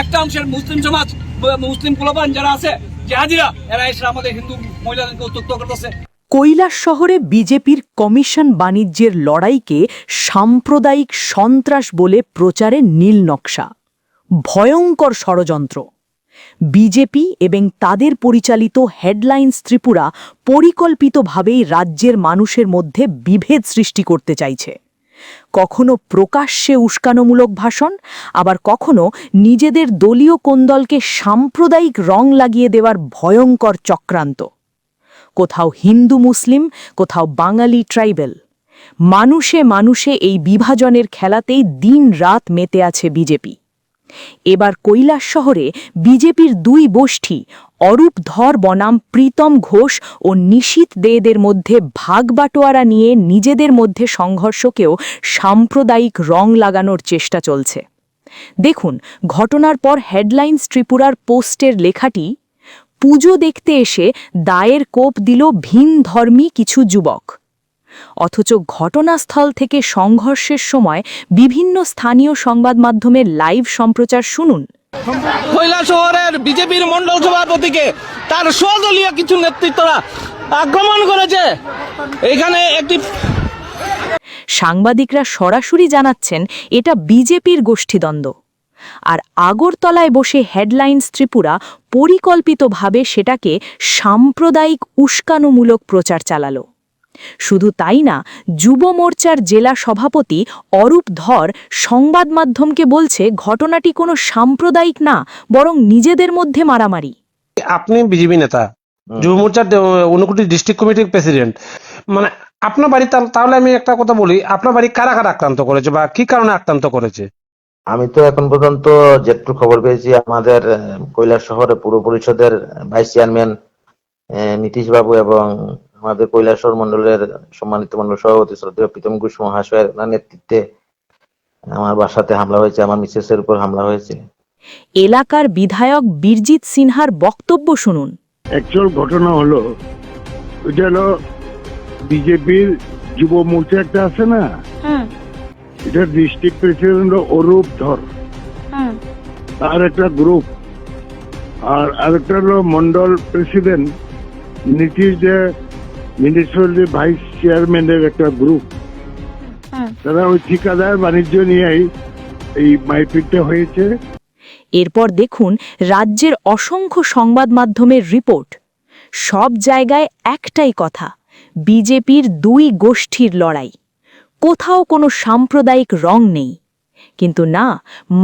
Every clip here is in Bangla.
একটা অংশের মুসলিম সমাজ, মুসলিম কুলবান যারা আছে, জাহাদিরা, এরা এসে আমাদের হিন্দু মহিলাদেরকে উত্তক্ত করতেছে। কৈলাস শহরে বিজেপির কমিশন বাণিজ্যের লড়াইকে সাম্প্রদায়িক সন্ত্রাস বলে প্রচারে নীল নকশা। ভয়ঙ্কর ষড়যন্ত্র। বিজেপি এবং তাদের পরিচালিত হেডলাইন্স ত্রিপুরা পরিকল্পিতভাবেই রাজ্যের মানুষের মধ্যে বিভেদ সৃষ্টি করতে চাইছে। কখনো প্রকাশ্যে উস্কানোমূলক ভাষণ, আবার কখনো নিজেদের দলীয় কোন্দলকে সাম্প্রদায়িক রং লাগিয়ে দেওয়ার ভয়ঙ্কর চক্রান্ত। কোথাও হিন্দু মুসলিম, কোথাও বাঙালি ট্রাইবেল। মানুষে মানুষে এই বিভাজনের খেলাতেই দিন রাত মেতে আছে বিজেপি। এবার কৈলাস শহরে বিজেপির দুই গোষ্ঠী, অরূপ ধর বনাম, প্রীতম ঘোষ ও নিশীত দেদের মধ্যে ভাগবাটোয়ারা নিয়ে নিজেদের মধ্যে সংঘর্ষকেও সাম্প্রদায়িক রং লাগানোর চেষ্টা চলছে। দেখুন, ঘটনার পর হেডলাইন্স ত্রিপুরার পোস্টের লেখাটি, পুজো দেখতে এসে দায়ের কোপ দিল ভিন ধর্মী কিছু যুবক। অথচ ঘটনাস্থল থেকে সংঘর্ষের সময় বিভিন্ন স্থানীয় সংবাদ মাধ্যমের লাইভ সম্প্রচার শুনুন। কৈলা শহরের বিজেপির মন্ডল সভাপতিকে তার স্বদলীয় কিছু নেতৃত্বরা আক্রমণ করেছে। এখানে একটি সাংবাদিকরা সরাসরি জানাচ্ছেন এটা বিজেপির গোষ্ঠীদ্বন্দ্ব। আর আগরতলায় বসে হেডলাইন্স ত্রিপুরা পরিকল্পিতভাবে সেটাকে সাম্প্রদায়িক উস্কানোমূলক প্রচার চালালো। শুধু তাই না যুব মোর্চার জেলা সভাপতি অরূপ ধর সংবাদ মাধ্যমকে বলছে ঘটনাটি কোনো সাম্প্রদায়িক না বরং নিজেদের মধ্যে মারামারি। আপনি বিজেপি নেতা যুব মোর্চার ঊনকোটি ডিস্ট্রিক্ট কমিটির প্রেসিডেন্ট। মানে আপনার বাড়ি তাহলে আমি একটা কথা বলি আপনার বাড়ি কারা কারা আক্রান্ত করেছে বা কি কারণে আক্রান্ত করেছে? আমি তো এখন পর্যন্ত যেটুকু খবর পেয়েছি আমাদের আহ, কৈলাস শহরে পুর পরিষদের ভাইস চেয়ারম্যান আহ, নীতিশ বাবু এবং আমাদের কৈলাসহর মন্ডলের সম্মানিত মন্ডল সভাপতি শ্রদ্ধেয় প্রীতম ঘোষ মহাশয়ের নেতৃত্বে আমার বাসাতে হামলা হয়েছে আমার মিসেসের উপর হামলা হয়েছে। এলাকার বিধায়ক বীরজিৎ সিনহার বক্তব্য শুনুন। অ্যাকচুয়াল ঘটনা হলো ওইটা হলো বিজেপির যুব মোর্চা একটা আছে না? এটা ডিস্ট্রিক্ট প্রেসিডেন্ট অরূপ ধর। তার একটা গ্রুপ। আর আরেকটা হলো মন্ডল প্রেসিডেন্ট নীতিশ যে মিউনিসিপ্যালিটি ভাইস চেয়ারম্যানের একটা গ্রুপ তারা ওই ঠিকাদার বাণিজ্য নিয়েই এই মাইপিটটা হয়েছে। এরপর দেখুন রাজ্যের অসংখ্য সংবাদ মাধ্যমের রিপোর্ট। সব জায়গায় একটাই কথা বিজেপির দুই গোষ্ঠীর লড়াই। কোথাও কোনো সাম্প্রদায়িক রং নেই। কিন্তু না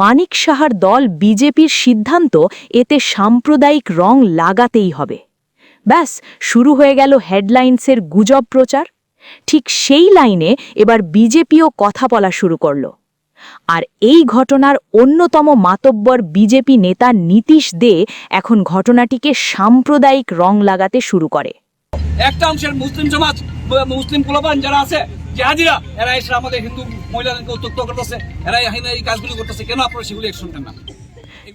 মানিক সাহার দল বিজেপির সিদ্ধান্ত এতে সাম্প্রদায়িক রং লাগাতেই হবে। ব্যাস শুরু হয়ে গেল হেডলাইন্সের গুজব প্রচার। ঠিক সেই লাইনে এবার বিজেপিও কথা বলা শুরু করল। আর এই ঘটনার অন্যতম মাতব্বর বিজেপি নেতা নীতিশ দে এখন ঘটনাটিকে সাম্প্রদায়িক রং লাগাতে শুরু করে। একটা অংশের মুসলিম সমাজ মুসলিম কুলবান যারা আছে জাহাদিরা এরা এসে আমাদের হিন্দু মহিলাদেরকে উত্তক্ত করতেছে এরা এই কাজগুলি করতেছে কেন আপনারা সেগুলি অ্যাকশন নেন না?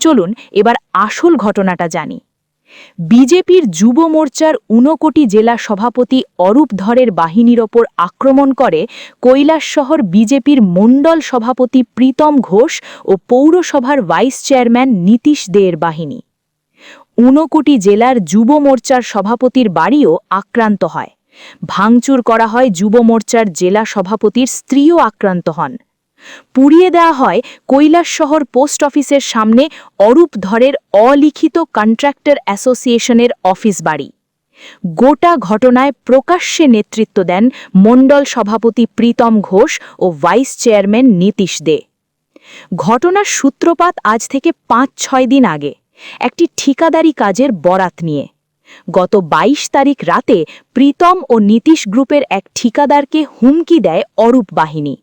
চলুন এবার আসল ঘটনাটা জানি। বিজেপির যুব মোর্চার ঊনকোটি জেলা সভাপতি অরূপ ধরের বাহিনীর ওপর আক্রমণ করে কৈলাস শহর বিজেপির মণ্ডল সভাপতি প্রীতম ঘোষ ও পৌরসভার ভাইস চেয়ারম্যান নীতিশ দেয়ের বাহিনী। ঊনকোটি জেলার যুব মোর্চার সভাপতির বাড়িও আক্রান্ত হয়। ভাঙচুর করা হয় যুব মোর্চার জেলা সভাপতির স্ত্রীও আক্রান্ত হন। পুড়িয়ে দেওয়া হয় কৈলাস শহর পোস্ট অফিসের সামনে অরূপ ধরের অলিখিত কন্ট্রাক্টর অ্যাসোসিয়েশনের অফিস বাড়ি। গোটা ঘটনায় প্রকাশ্যে নেতৃত্ব দেন মণ্ডল সভাপতি প্রীতম ঘোষ ও ভাইস চেয়ারম্যান নীতিশ দে। ঘটনার সূত্রপাত আজ থেকে পাঁচ ছয় দিন আগে। একটি ঠিকাদারি কাজের বরাত নিয়ে। গত ২২ তারিখ রাতে প্রীতম ও নীতিশ গ্রুপের এক ঠিকাদারকে হুমকি দেয় অরূপ বাহিনী।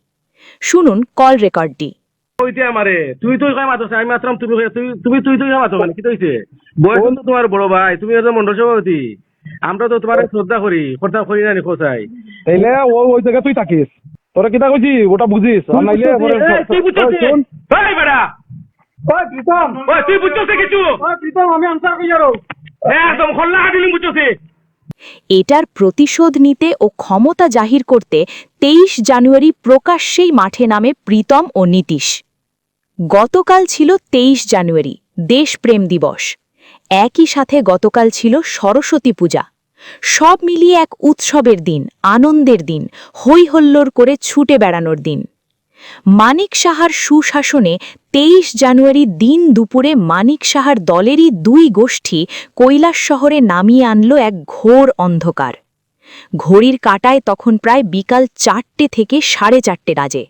শুনুন কল রেকর্ডটি কইতে আমারে? তুই তুই কই মাত্র আমি মাত্রাম তুমি তুই তুমি তুই তুই কই মানে কি হইছে? বয়স তো তোমার বড় ভাই তুমি একজন মন্ডল সভাপতি। আমরা তো তোমার শ্রদ্ধা করি কথা করি না নি খোঁচাই তাইলে ও ওই জায়গায় তুই থাকিস। তোরা কিতা কইছি ওটা বুঝিস। আর নাইলে পরে- তুই বুঝছিস শোন, এই ওই প্রীতম, ওই তুই বুঝছিস কিছু? ওই প্রীতম, আমি আনসার কই যারো একদম খোল্লা দিলি বুঝছিস এটার প্রতিশোধ নিতে ও ক্ষমতা জাহির করতে তেইশ জানুয়ারি প্রকাশ্যেই মাঠে নামে প্রীতম ও নীতিশ। গতকাল ছিল তেইশ জানুয়ারি, দেশপ্রেম দিবস। একই সাথে গতকাল ছিল সরস্বতী পূজা। সব মিলিয়ে এক উৎসবের দিন, আনন্দের দিন হইহল্লোর করে ছুটে বেড়ানোর দিন। মানিক সাহার সুশাসনে তেইশ জানুয়ারি দিন দুপুরে মানিক সাহার দলেরই দুই গোষ্ঠী কৈলাস শহরে নামিয়ে আনল এক ঘোর অন্ধকার। ঘড়ির কাটায় তখন প্রায় বিকাল চারটে থেকে সাড়ে চারটে বাজে।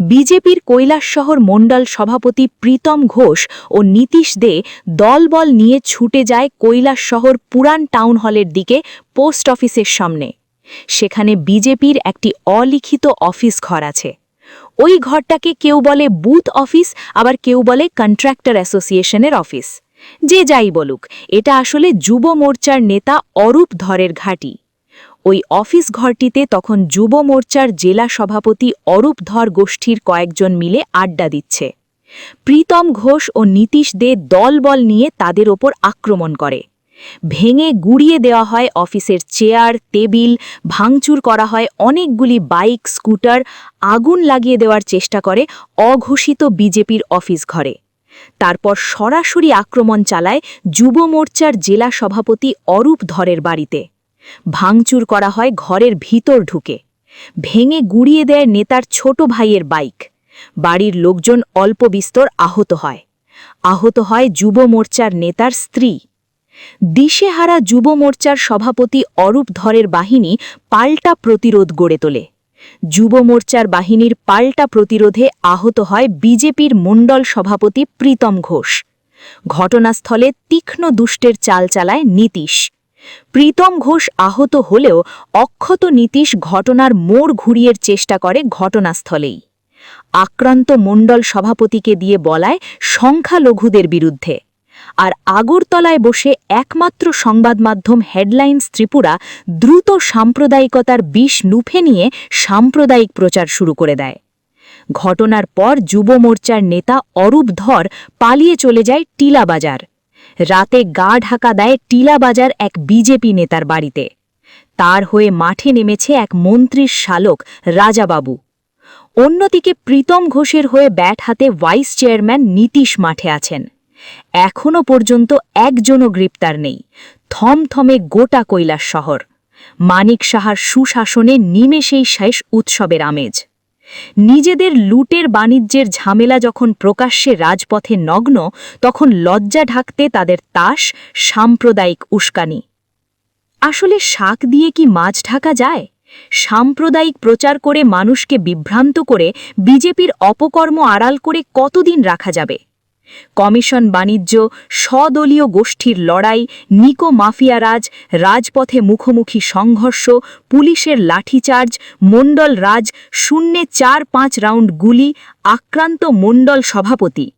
বিজেপির কৈলাস শহর মণ্ডল সভাপতি প্রীতম ঘোষ ও নীতিশ দে দলবল নিয়ে ছুটে যায় কৈলাস শহর পুরান টাউন হলের দিকে পোস্ট অফিসের সামনে। সেখানে বিজেপির একটি অলিখিত অফিস ঘর আছে। ওই ঘরটাকে কেউ বলে বুথ অফিস, আবার কেউ বলে কন্ট্রাক্টর অ্যাসোসিয়েশনের অফিস। যে যাই বলুক, এটা আসলে যুব মোর্চার নেতা অরূপ ধরের ঘাঁটি। ওই অফিস ঘরটিতে তখন যুব মোর্চার জেলা সভাপতি অরূপ ধর গোষ্ঠীর কয়েকজন মিলে আড্ডা দিচ্ছে। প্রীতম ঘোষ ও নীতিশ দে দলবল নিয়ে তাদের ওপর আক্রমণ করে। ভেঙে গুড়িয়ে দেওয়া হয় অফিসের চেয়ার, টেবিল, ভাঙচুর করা হয়, অনেকগুলি বাইক, স্কুটার আগুন লাগিয়ে দেওয়ার চেষ্টা করে অঘোষিত বিজেপির অফিস ঘরে। তারপর সরাসরি আক্রমণ চালায় যুব মোর্চার জেলা সভাপতি অরূপ ধরের বাড়িতে। ভাঙচুর করা হয় ঘরের ভিতর ঢুকে। ভেঙে গুড়িয়ে দেয় নেতার ছোট ভাইয়ের বাইক। বাড়ির লোকজন অল্প বিস্তর আহত হয়। আহত হয় যুব মোর্চার নেতার স্ত্রী। দিশেহারা যুব মোর্চার সভাপতি অরূপ ধরের বাহিনী পাল্টা প্রতিরোধ গড়ে তোলে। যুব মোর্চার বাহিনীর পাল্টা প্রতিরোধে আহত হয় বিজেপির মণ্ডল সভাপতি প্রীতম ঘোষ। ঘটনাস্থলে তীক্ষ্ণ দুষ্টের চাল চালায় নীতিশ। প্রীতম ঘোষ আহত হলেও অক্ষত নীতিশ ঘটনার মোড় ঘুরিয়ের চেষ্টা করে ঘটনাস্থলেই। আক্রান্ত মণ্ডল সভাপতিকে দিয়ে বলায় সংখ্যালঘুদের বিরুদ্ধে। আর আগরতলায় বসে একমাত্র সংবাদ মাধ্যম হেডলাইন্স ত্রিপুরা দ্রুত সাম্প্রদায়িকতার বিষ নুফে নিয়ে সাম্প্রদায়িক প্রচার শুরু করে দেয়। ঘটনার পর যুব মোর্চার নেতা অরূপ ধর পালিয়ে চলে যায় টিলাবাজার রাতে গা ঢাকা দেয় টিলাবাজার এক বিজেপি নেতার বাড়িতে। তার হয়ে মাঠে নেমেছে এক মন্ত্রীর শালক রাজাবাবু। অন্যদিকে প্রীতম ঘোষের হয়ে ব্যাট হাতে ভাইস চেয়ারম্যান নীতিশ মাঠে আছেন। এখনও পর্যন্ত একজনও গ্রেপ্তার নেই। থমথমে গোটা কৈলাস শহর। মানিক সাহার সুশাসনে নিমেষেই শেষ উৎসবের আমেজ। নিজেদের লুটের বাণিজ্যের ঝামেলা যখন প্রকাশ্যে রাজপথে নগ্ন, তখন লজ্জা ঢাকতে তাদের তাস, সাম্প্রদায়িক উস্কানি। আসলে শাক দিয়ে কি মাছ ঢাকা যায়? সাম্প্রদায়িক প্রচার করে মানুষকে বিভ্রান্ত করে বিজেপির অপকর্ম আড়াল করে কতদিন রাখা যাবে? কমিশন বাণিজ্য, স্বদলীয় গোষ্ঠীর লড়াই, নিকো মাফিয়া রাজ, রাজপথে মুখোমুখি সংঘর্ষ, পুলিশের লাঠিচার্জ, মণ্ডল রাজ, শূন্যে চার পাঁচ রাউন্ড গুলি, আক্রান্ত মণ্ডল সভাপতি।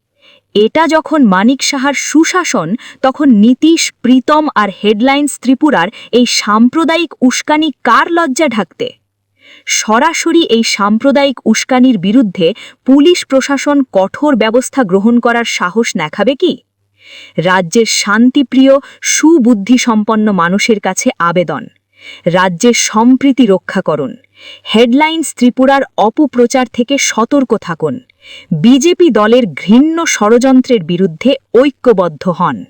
এটা যখন মানিক সাহার সুশাসন, তখন নীতিশ, প্রীতম আর হেডলাইন্স ত্রিপুরার এই সাম্প্রদায়িক উস্কানি কার লজ্জা ঢাকতে? সরাসরি এই সাম্প্রদায়িক উস্কানির বিরুদ্ধে পুলিশ প্রশাসন কঠোর ব্যবস্থা গ্রহণ করার সাহস দেখাবে কি? রাজ্যের শান্তিপ্রিয়, সুবুদ্ধিসম্পন্ন মানুষের কাছে আবেদন। রাজ্যের সম্প্রীতি রক্ষা করুন। হেডলাইন্স ত্রিপুরার অপপ্রচার থেকে সতর্ক থাকুন। বিজেপি দলের ঘৃণ্য ষড়যন্ত্রের বিরুদ্ধে ঐক্যবদ্ধ হন।